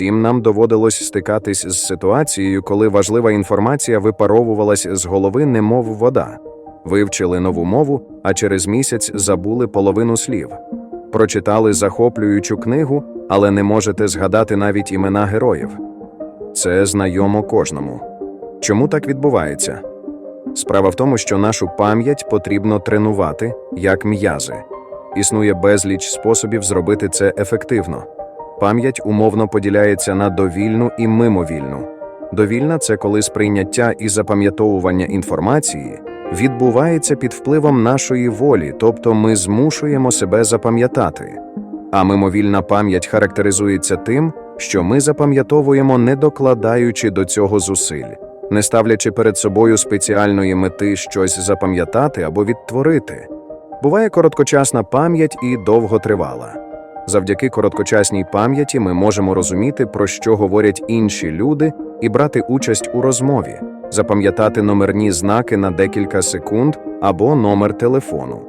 Всім нам доводилось стикатись з ситуацією, коли важлива інформація випаровувалась з голови, немов вода. Вивчили нову мову, а через місяць забули половину слів. Прочитали захоплюючу книгу, але не можете згадати навіть імена героїв. Це знайомо кожному. Чому так відбувається? Справа в тому, що нашу пам'ять потрібно тренувати як м'язи. Існує безліч способів зробити це ефективно. Пам'ять умовно поділяється на довільну і мимовільну. Довільна це коли сприйняття і запам'ятовування інформації відбувається під впливом нашої волі, тобто ми змушуємо себе запам'ятати. А мимовільна пам'ять характеризується тим, що ми запам'ятовуємо, не докладаючи до цього зусиль, не ставлячи перед собою спеціальної мети щось запам'ятати або відтворити. Буває короткочасна пам'ять і довготривала. Завдяки короткочасній пам'яті ми можемо розуміти, про що говорять інші люди, і брати участь у розмові, запам'ятати номерні знаки на декілька секунд або номер телефону.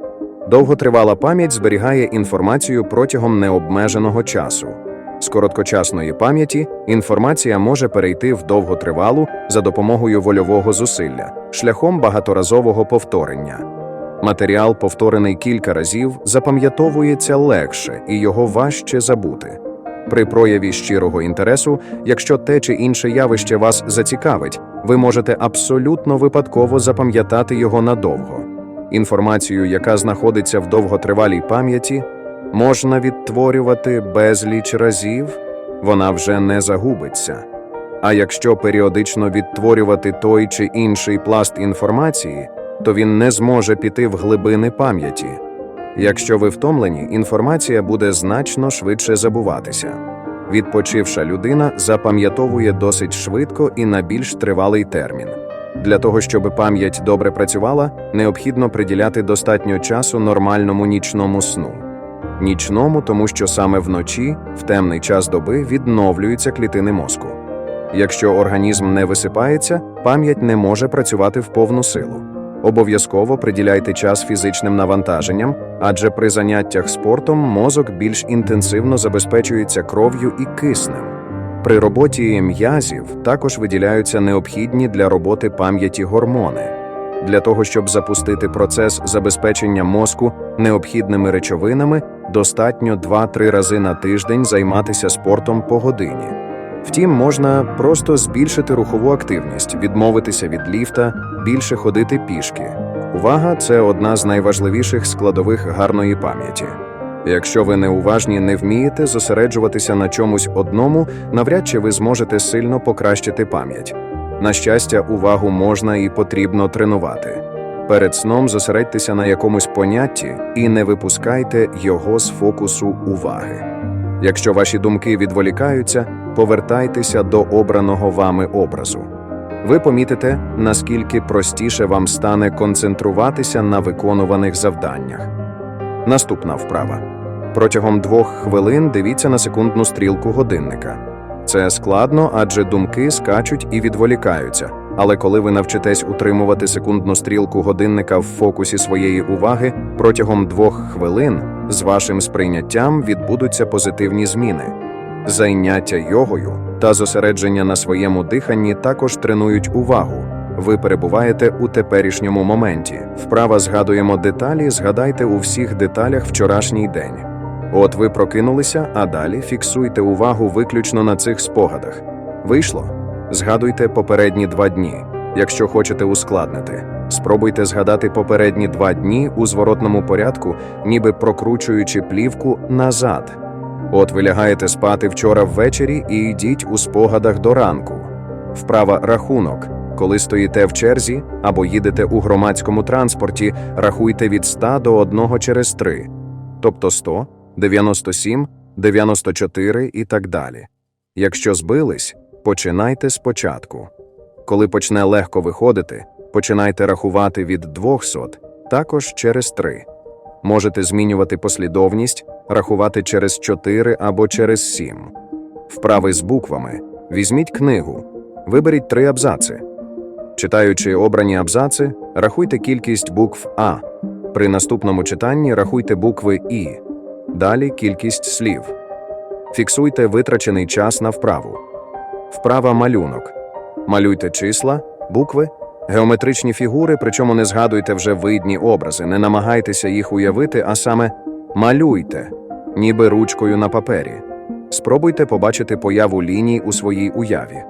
Довготривала пам'ять зберігає інформацію протягом необмеженого часу. З короткочасної пам'яті інформація може перейти в довготривалу за допомогою вольового зусилля, шляхом багаторазового повторення. Матеріал, повторений кілька разів, запам'ятовується легше і його важче забути. При прояві щирого інтересу, якщо те чи інше явище вас зацікавить, ви можете абсолютно випадково запам'ятати його надовго. Інформацію, яка знаходиться в довготривалій пам'яті, можна відтворювати безліч разів, вона вже не загубиться. А якщо періодично відтворювати той чи інший пласт інформації, то він не зможе піти в глибини пам'яті. Якщо ви втомлені, інформація буде значно швидше забуватися. Відпочивша людина запам'ятовує досить швидко і на більш тривалий термін. Для того, щоб пам'ять добре працювала, необхідно приділяти достатньо часу нормальному нічному сну. Нічному, тому що саме вночі, в темний час доби, відновлюються клітини мозку. Якщо організм не висипається, пам'ять не може працювати в повну силу. Обов'язково приділяйте час фізичним навантаженням, адже при заняттях спортом мозок більш інтенсивно забезпечується кров'ю і киснем. При роботі м'язів також виділяються необхідні для роботи пам'яті гормони. Для того, щоб запустити процес забезпечення мозку необхідними речовинами, достатньо 2-3 рази на тиждень займатися спортом по годині. Втім, можна просто збільшити рухову активність, відмовитися від ліфта, більше ходити пішки. Увага це одна з найважливіших складових гарної пам'яті. Якщо ви неуважні не вмієте зосереджуватися на чомусь одному, навряд чи ви зможете сильно покращити пам'ять. На щастя, увагу можна і потрібно тренувати. Перед сном зосередьтеся на якомусь понятті і не випускайте його з фокусу уваги. Якщо ваші думки відволікаються, повертайтеся до обраного вами образу. Ви помітите, наскільки простіше вам стане концентруватися на виконуваних завданнях. Наступна вправа. Протягом двох хвилин дивіться на секундну стрілку годинника. Це складно, адже думки скачуть і відволікаються. Але коли ви навчитесь утримувати секундну стрілку годинника в фокусі своєї уваги протягом двох хвилин, з вашим сприйняттям відбудуться позитивні зміни. Заняття йогою та зосередження на своєму диханні також тренують увагу. Ви перебуваєте у теперішньому моменті. Вправа згадуємо деталі, згадайте у всіх деталях вчорашній день. От ви прокинулися, а далі фіксуйте увагу виключно на цих спогадах. Вийшло? Згадуйте попередні два дні. Якщо хочете ускладнити, спробуйте згадати попередні два дні у зворотному порядку, ніби прокручуючи плівку назад. От ви лягаєте спати вчора ввечері і йдіть у спогадах до ранку. Вправа рахунок. Коли стоїте в черзі або їдете у громадському транспорті, рахуйте від 100 до 1 через 3, тобто 100, 97, 94 і так далі. Якщо збились, починайте спочатку. Коли почне легко виходити, починайте рахувати від 200, також через 3. Можете змінювати послідовність, рахувати через 4 або через 7. Вправи з буквами. Візьміть книгу, виберіть три абзаци. Читаючи обрані абзаци, рахуйте кількість букв А. При наступному читанні рахуйте букви І. Далі кількість слів. Фіксуйте витрачений час на вправу. Вправа малюнок. Малюйте числа, букви, геометричні фігури, причому не згадуйте вже видні образи, не намагайтеся їх уявити, а саме малюйте, ніби ручкою на папері. Спробуйте побачити появу ліній у своїй уяві.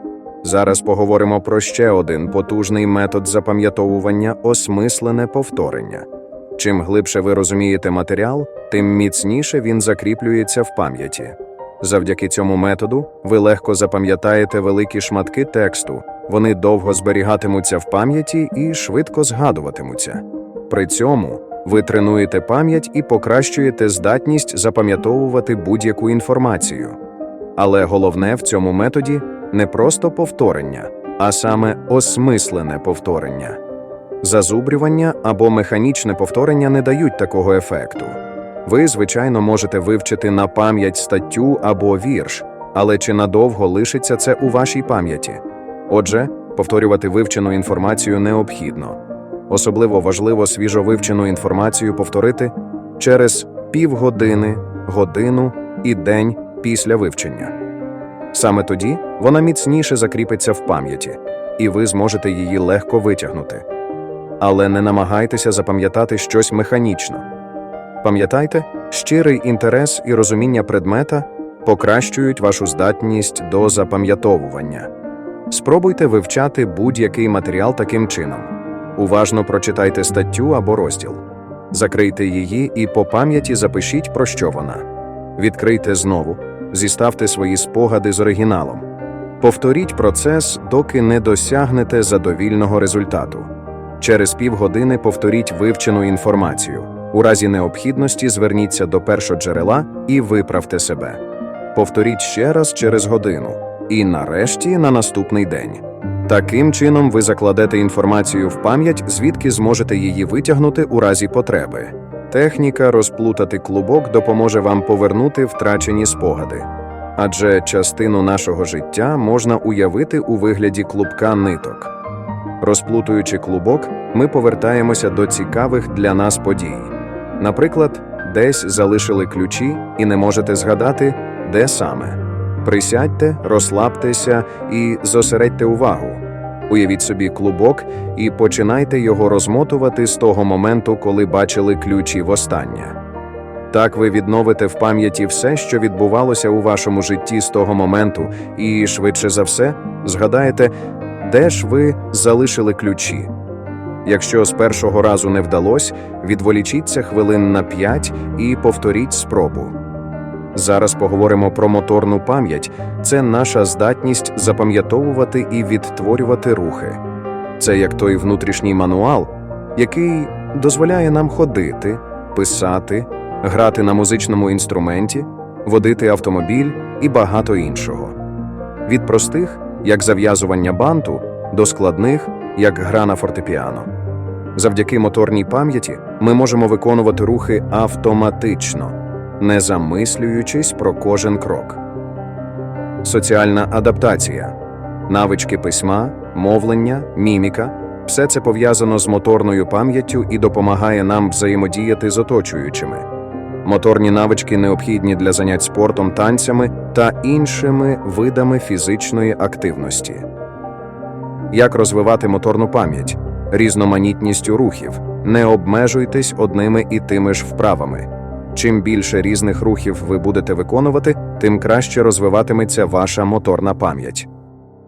Зараз поговоримо про ще один потужний метод запам'ятовування осмислене повторення. Чим глибше ви розумієте матеріал, тим міцніше він закріплюється в пам'яті. Завдяки цьому методу ви легко запам'ятаєте великі шматки тексту, вони довго зберігатимуться в пам'яті і швидко згадуватимуться. При цьому ви тренуєте пам'ять і покращуєте здатність запам'ятовувати будь-яку інформацію. Але головне в цьому методі не просто повторення, а саме осмислене повторення. Зазубрювання або механічне повторення не дають такого ефекту. Ви, звичайно, можете вивчити на пам'ять статтю або вірш, але чи надовго лишиться це у вашій пам'яті? Отже, повторювати вивчену інформацію необхідно. Особливо важливо свіжо вивчену інформацію повторити через півгодини, годину і день після вивчення. Саме тоді вона міцніше закріпиться в пам'яті, і ви зможете її легко витягнути. Але не намагайтеся запам'ятати щось механічно. Пам'ятайте, щирий інтерес і розуміння предмета покращують вашу здатність до запам'ятовування. Спробуйте вивчати будь-який матеріал таким чином. Уважно прочитайте статтю або розділ. Закрийте її і по пам'яті запишіть, про що вона. Відкрийте знову, зіставте свої спогади з оригіналом. Повторіть процес, доки не досягнете задовільного результату. Через півгодини повторіть вивчену інформацію. У разі необхідності зверніться до першоджерела і виправте себе. Повторіть ще раз через годину, і нарешті на наступний день. Таким чином ви закладете інформацію в пам'ять, звідки зможете її витягнути у разі потреби. Техніка розплутати клубок допоможе вам повернути втрачені спогади. Адже частину нашого життя можна уявити у вигляді клубка ниток. Розплутуючи клубок, ми повертаємося до цікавих для нас подій. Наприклад, десь залишили ключі і не можете згадати, де саме. Присядьте, розслабтеся і зосередьте увагу. Уявіть собі клубок і починайте його розмотувати з того моменту, коли бачили ключі востаннє. Так ви відновите в пам'яті все, що відбувалося у вашому житті з того моменту, і швидше за все згадаєте, де ж ви залишили ключі. Якщо з першого разу не вдалося, відволічіться хвилин на 5 і повторіть спробу. Зараз поговоримо про моторну пам'ять це наша здатність запам'ятовувати і відтворювати рухи. Це як той внутрішній мануал, який дозволяє нам ходити, писати, грати на музичному інструменті, водити автомобіль і багато іншого. Від простих, як зав'язування банту, до складних, як гра на фортепіано. Завдяки моторній пам'яті ми можемо виконувати рухи автоматично, не замислюючись про кожен крок. Соціальна адаптація, навички письма, мовлення, міміка все це пов'язано з моторною пам'яттю і допомагає нам взаємодіяти з оточуючими. Моторні навички необхідні для занять спортом, танцями та іншими видами фізичної активності. Як розвивати моторну пам'ять? Різноманітністю рухів. Не обмежуйтесь одними і тими ж вправами. Чим більше різних рухів ви будете виконувати, тим краще розвиватиметься ваша моторна пам'ять.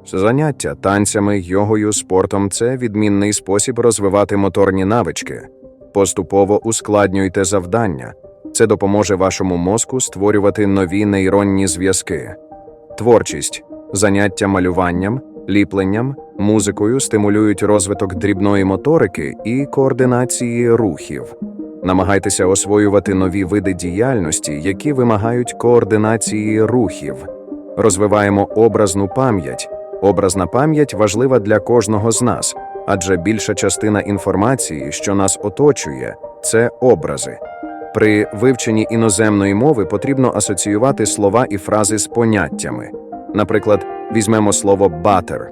Заняття танцями, йогою, спортом це відмінний спосіб розвивати моторні навички. Поступово ускладнюйте завдання. Це допоможе вашому мозку створювати нові нейронні зв'язки. Творчість, заняття малюванням, ліпленням, музикою стимулюють розвиток дрібної моторики і координації рухів. Намагайтеся освоювати нові види діяльності, які вимагають координації рухів. Розвиваємо образну пам'ять. Образна пам'ять важлива для кожного з нас, адже більша частина інформації, що нас оточує, це образи. При вивченні іноземної мови потрібно асоціювати слова і фрази з поняттями. Наприклад, візьмемо слово butter.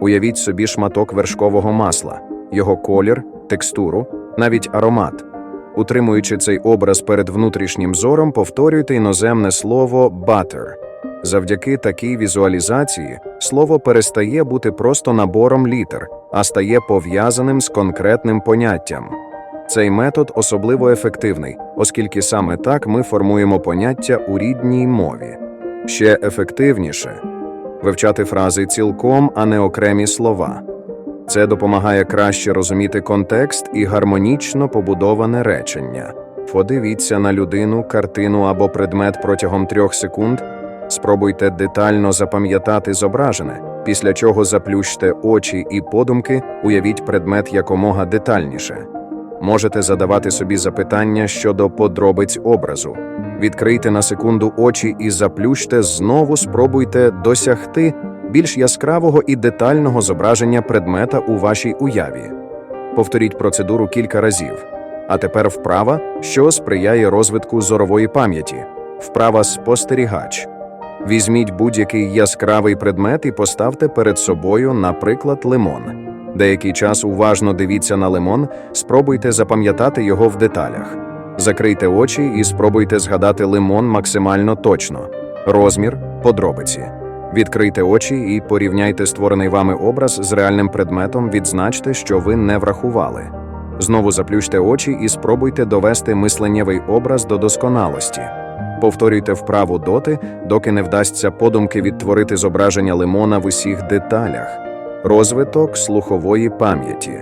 Уявіть собі шматок вершкового масла, його колір, текстуру, навіть аромат. Утримуючи цей образ перед внутрішнім зором, повторюйте іноземне слово butter. Завдяки такій візуалізації слово перестає бути просто набором літер, а стає пов'язаним з конкретним поняттям. Цей метод особливо ефективний, оскільки саме так ми формуємо поняття у рідній мові. Ще ефективніше вивчати фрази цілком, а не окремі слова. Це допомагає краще розуміти контекст і гармонічно побудоване речення. Подивіться на людину, картину або предмет протягом трьох секунд. Спробуйте детально запам'ятати зображене, після чого заплющте очі і подумки, уявіть предмет якомога детальніше. Можете задавати собі запитання щодо подробиць образу. Відкрийте на секунду очі і заплющте, знову спробуйте досягти більш яскравого і детального зображення предмета у вашій уяві. Повторіть процедуру кілька разів. А тепер вправа, що сприяє розвитку зорової пам'яті. Вправа спостерігач. Візьміть будь-який яскравий предмет і поставте перед собою, наприклад, лимон. Деякий час уважно дивіться на лимон, спробуйте запам'ятати його в деталях. Закрийте очі і спробуйте згадати лимон максимально точно. Розмір, подробиці. Відкрийте очі і порівняйте створений вами образ з реальним предметом, відзначте, що ви не врахували. Знову заплющте очі і спробуйте довести мисленнєвий образ до досконалості. Повторюйте вправу доти, доки не вдасться подумки відтворити зображення лимона в усіх деталях. Розвиток слухової пам'яті.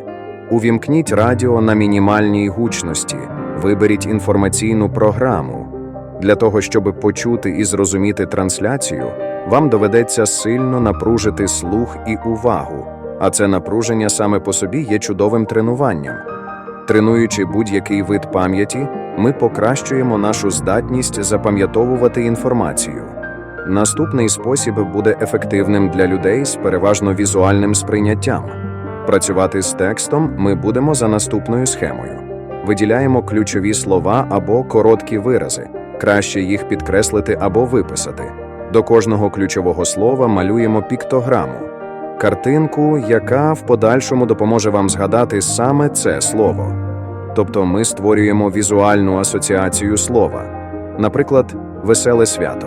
Увімкніть радіо на мінімальній гучності. Виберіть інформаційну програму. Для того, щоб почути і зрозуміти трансляцію, вам доведеться сильно напружити слух і увагу, а це напруження саме по собі є чудовим тренуванням. Тренуючи будь-який вид пам'яті, ми покращуємо нашу здатність запам'ятовувати інформацію. Наступний спосіб буде ефективним для людей з переважно візуальним сприйняттям. Працювати з текстом ми будемо за наступною схемою. Виділяємо ключові слова або короткі вирази, краще їх підкреслити або виписати. До кожного ключового слова малюємо піктограму, картинку, яка в подальшому допоможе вам згадати саме це слово. Тобто ми створюємо візуальну асоціацію слова, наприклад, веселе свято.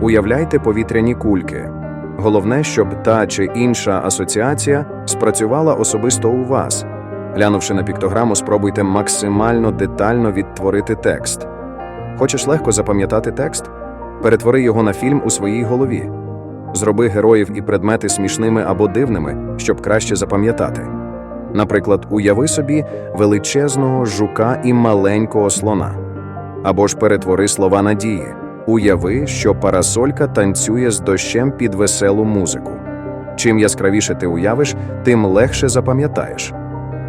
Уявляйте повітряні кульки. Головне, щоб та чи інша асоціація спрацювала особисто у вас. Глянувши на піктограму, спробуйте максимально детально відтворити текст. Хочеш легко запам'ятати текст? Перетвори його на фільм у своїй голові. Зроби героїв і предмети смішними або дивними, щоб краще запам'ятати. Наприклад, уяви собі величезного жука і маленького слона. Або ж перетвори слова надії. Уяви, що парасолька танцює з дощем під веселу музику. Чим яскравіше ти уявиш, тим легше запам'ятаєш.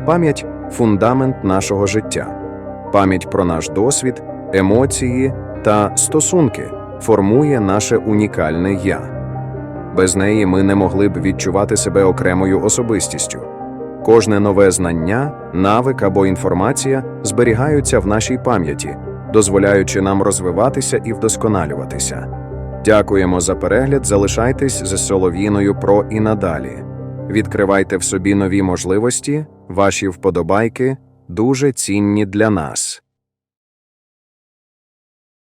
Пам'ять фундамент нашого життя. Пам'ять про наш досвід, емоції та стосунки формує наше унікальне я. Без неї ми не могли б відчувати себе окремою особистістю. Кожне нове знання, навик або інформація зберігаються в нашій пам'яті, дозволяючи нам розвиватися і вдосконалюватися. Дякуємо за перегляд. Залишайтесь з Солов'їною Про і надалі. Відкривайте в собі нові можливості, ваші вподобайки дуже цінні для нас.